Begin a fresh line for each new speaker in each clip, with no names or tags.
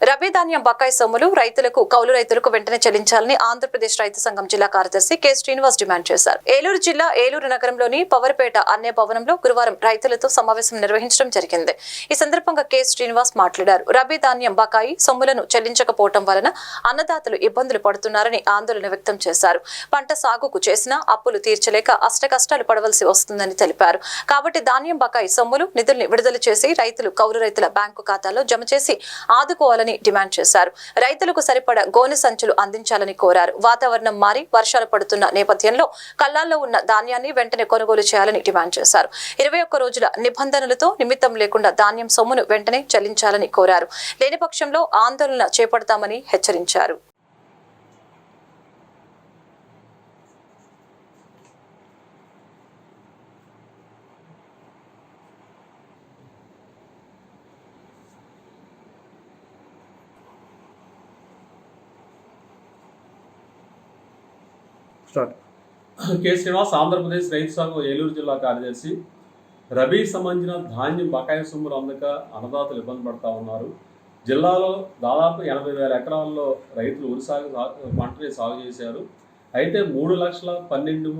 రబీ ధాన్యం బకాయి సొమ్ములు రైతులకు కౌలు రైతులకు వెంటనే చెల్లించాలని ఆంధ్రప్రదేశ్ రైతు సంఘం జిల్లా కార్యదర్శి కె శ్రీనివాస్ డిమాండ్ చేశారు. ఏలూరు జిల్లా ఏలూరు నగరంలోని పవర్పేట అన్నే భవనంలో గురువారం రైతులతో సమావేశం నిర్వహించడం జరిగింది. ఈ సందర్భంగా కె శ్రీనివాస్ మాట్లాడారు. రబీ ధాన్యం బకాయి సొమ్ములను చెల్లించకపోవడం వలన అన్నదాతలు ఇబ్బందులు పడుతున్నారని ఆందోళన వ్యక్తం చేశారు. పంట సాగుకు చేసిన అప్పులు తీర్చలేక అష్టకష్టాలు పడవలసి వస్తుందని తెలిపారు. కాబట్టి ధాన్యం బకాయి సొమ్ములు నిధుల్ని విడుదల చేసి రైతులు కౌలు రైతుల బ్యాంకు ఖాతాలో జమ చేసి ఆదుకోవాలని డిమాండ్ చేశారు. రైతులకు సరిపడ గోనె సంచులు అందించాలని కోరారు. వాతావరణం మారి వర్షాలు పడుతున్న నేపథ్యంలో కల్లాల్లో ఉన్న ధాన్యాన్ని వెంటనే కొనుగోలు చేయాలని డిమాండ్ చేశారు. ఇరవై ఒక్క రోజుల నిబంధనలతో నిమిత్తం లేకుండా ధాన్యం సొమ్మును వెంటనే చెల్లించాలని కోరారు. లేని పక్షంలో ఆందోళన చేపడతామని హెచ్చరించారు.
స్టార్ట్.
కె. శ్రీనివాస్ ఆంధ్రప్రదేశ్ రైతు సంఘం ఏలూరు జిల్లా కార్యదర్శి. రబీ సంబంధించిన ధాన్యం బకాయి సొమ్ములు అందక అన్నదాతలు ఇబ్బంది పడతా ఉన్నారు. జిల్లాలో దాదాపు ఎనభై వేల ఎకరాల్లో రైతులు వరి సాగు పంటని సాగు చేశారు. అయితే మూడు లక్షల పన్నెండు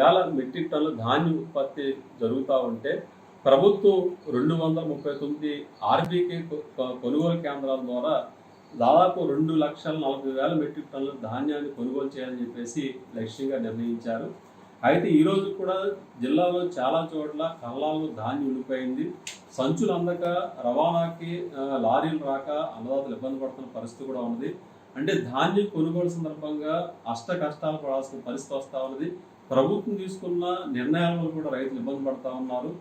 వేల మెట్రిక్ టన్నుల ధాన్యం ఉత్పత్తి జరుగుతూ ఉంటే ప్రభుత్వం రెండు వందల ముప్పై తొమ్మిది ఆర్బీకే కొనుగోలు కేంద్రాల ద్వారా దాదాపు రెండు లక్షల నలభై వేల మెట్రిక్ టన్నుల ధాన్యాన్ని కొనుగోలు చేయాలని చెప్పేసి లక్ష్యంగా నిర్ణయించారు. అయితే ఈరోజు కూడా జిల్లాలో చాలా చోట్ల కళ్ళాల్లో ధాన్యం ఉండిపోయింది. సంచులు అందక రవాణాకి లారీలు రాక అన్నదాతలు ఇబ్బంది పడుతున్న పరిస్థితి కూడా ఉంది అంటే ధాన్యం కొనుగోలు సందర్భంగా అష్ట కష్టాలు పడాల్సిన పరిస్థితి వస్తూ ఉన్నది. ప్రభుత్వం తీసుకున్న నిర్ణయాల వల్ల కూడా రైతులు ఇబ్బంది పడతా ఉన్నారు.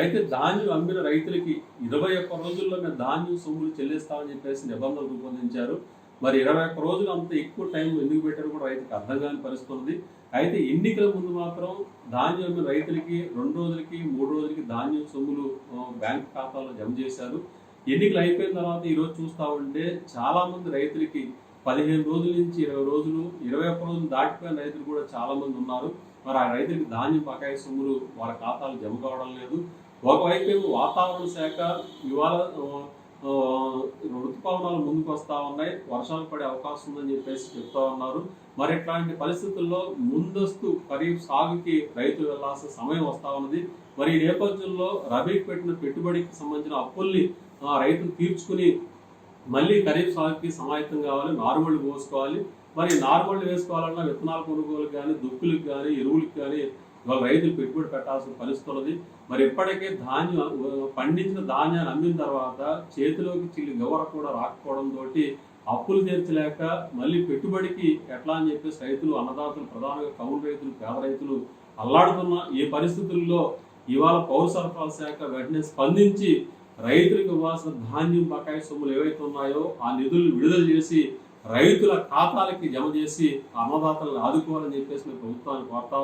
అయితే ధాన్యం అమ్మిన రైతులకి ఇరవై ఒక్క రోజుల్లో మేము ధాన్యం సొమ్ములు చెల్లిస్తామని చెప్పేసి నిబంధనలు రూపొందించారు. మరి ఇరవై ఒక్క రోజులు అంత ఎక్కువ టైం ఎందుకు పెట్టారో కూడా రైతుకి అర్థం కాని పరిస్థితుంది. అయితే ఎన్నికల ముందు మాత్రం ధాన్యం అమ్మిన రైతులకి రెండు రోజులకి మూడు రోజులకి ధాన్యం సొమ్ములు బ్యాంక్ ఖాతాలో జమ చేశారు. ఎన్నికలు అయిపోయిన తర్వాత ఈ రోజు చూస్తా ఉంటే చాలామంది రైతులకి పదిహేను రోజుల నుంచి ఇరవై రోజులు ఇరవై ఒక్క రోజులు దాటిపోయిన రైతులు కూడా చాలా మంది ఉన్నారు. మరి ఆ రైతులకి ధాన్యం బకాయి సొమ్ములు వాళ్ళ ఖాతాలు జమ కావడం లేదు. ఒకవైపు వాతావరణ శాఖ ఇవాళ ఋతుపవనాలు ముందుకు వస్తా ఉన్నాయి. వర్షాలు పడే అవకాశం ఉందని చెప్పేసి చెప్తా ఉన్నారు. మరి ఇట్లాంటి పరిస్థితుల్లో ముందస్తు ఖరీఫ్ సాగుకి రైతులు వెళ్ళాల్సిన సమయం వస్తూ ఉన్నది. మరి ఈ నేపథ్యంలో రబీకి పెట్టిన పెట్టుబడికి సంబంధించిన అప్పుల్ని రైతులు తీర్చుకుని మళ్ళీ ఖరీఫ్ సాగుకి సమాయత్తం కావాలి నార్మల్ పోసుకోవాలి. మరి నార్మల్ వేసుకోవాలన్నా విత్తనాల కొనుగోలు కానీ దుక్కులకు కానీ ఎరువులకు కానీ ఇవాళ రైతులు పెట్టుబడి పెట్టాల్సిన పరిస్థితి మరి ఇప్పటికే ధాన్యం పండించిన ధాన్యాన్ని అమ్మిన తర్వాత చేతిలోకి చిల్లి గవర కూడా రాకపోవడం తోటి అప్పులు తీర్చలేక మళ్ళీ పెట్టుబడికి ఎట్లా అని చెప్పేసి రైతులు అన్నదాతలు ప్రధానంగా కౌలు రైతులు పేద రైతులు అల్లాడుతున్న ఈ పరిస్థితుల్లో ఇవాళ పౌర సరఫరాల శాఖ వెంటనే స్పందించి రైతులకు ఇవ్వాల్సిన ధాన్యం బకాయి సొమ్ములు ఏవైతే ఉన్నాయో ఆ నిధులు విడుదల చేసి రైతుల ఖాతాలకి జమ చేసి అన్నదాతలను ఆదుకోవాలని చెప్పేసి మేము ప్రభుత్వాన్ని కోరుతా